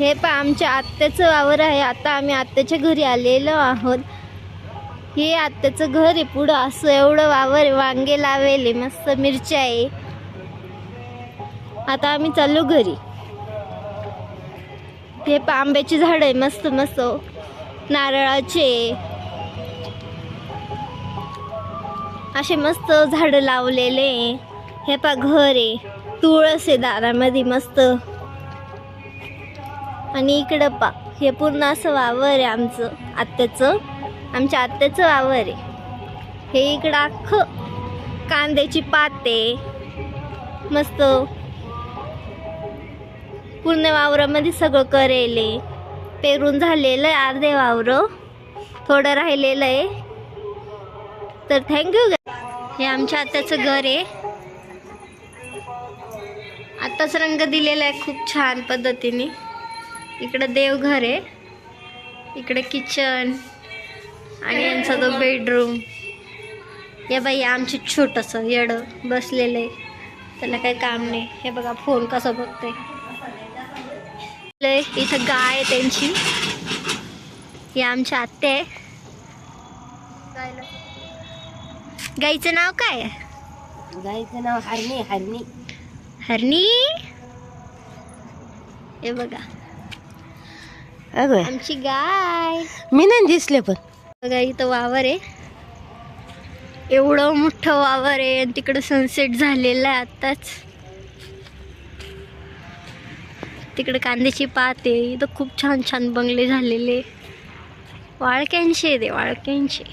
हे पा आमच्या आत्याचं वावर आहे. आता आम्ही आत्याच्या घरी आलेलो आहोत. हे आत्याचं घर आहे पुढं. असं एवढं वावर आहे वांगे लावेले मस्त मिरच्या आहे. आता आम्ही चाललो घरी. हे पा आंब्याची झाड आहे मस्त मस्त. नारळाचे. असे मस्त झाड लावलेले. हे पा घर आहे. तुळस आहे दारामध्ये मस्त. आणि इकडं पा. हे पूर्ण असं वावर आहे आमचं आत्याचं. आमच्या आत्याचं वावर आहे. हे इकडं अख्खं कांद्याची पात आहे. मस्त. पूर्ण वावरामध्ये सगळं करेले. पेरून झालेलं आहे अर्धे वावरं. थोडं राहिलेलं आहे. तर थँक्यू हे आमच्या आत्याचं घर आहे. आत्ताच रंग दिलेला आहे खूप छान पद्धतीने. इकडं देवघर आहे. इकडे किचन आणि यांचा तो बेडरूम या बाई आमचे छोटंसं येडं बसलेलं आहे. त्याला काही काम नाही. हे बघा फोन कसा बघते इथं गाय आहे त्यांची. ही आमच्या आत्या आहे. गाईचं नाव काय गाईचं नाव हरणी हरणी. हरणी? हे बघा. अगं. आमची गाय. मी नाही दिसले पण. बघा इथं वावर आहे. एवढं मोठं वावर आहे आणि तिकडं सनसेट झालेलं आहे आत्ताच. तिकडे कांद्याची पात आहे. इथं खूप छान छान बंगले झालेले वाळक्यांचे ते वाळक्यांचे.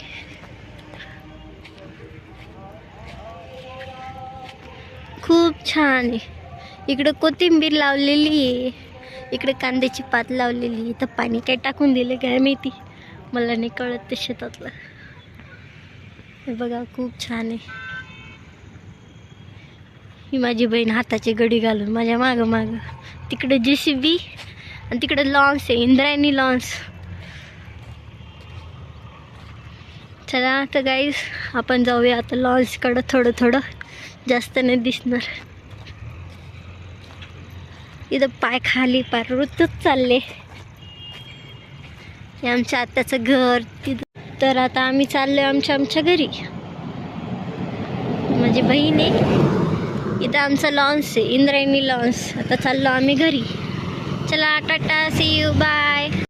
खूप छान आहे. इकडं कोथिंबीर लावलेली आहे. इकडे कांद्याची पात लावलेली इथं पाणी काय टाकून दिलं काय माहिती? मला नाही कळत ते शेतातलं. हे बघा खूप छान आहे. ही माझी बहीण हाताची गडी घालून माझ्या मागं मागं. तिकडे जे सी बी आणि तिकडे लॉन्स आहे इंद्रायणी लॉन्स चला आता गाईज आपण जाऊया आता लॉन्सकडं थोडं थोडं. जास्त नाही दिसणार. इथं पाय खाली पार रुतच चालले. हे आमच्या आत्याचं घर तिथं. तर आता आम्ही चाललोय आमच्या आमच्या घरी. माझी बहीण आहे. इथं आमचा लॉन्स आहे इंद्रायणी लॉन्स आता चाललो आम्ही घरी. चला टाटा सी यू बाय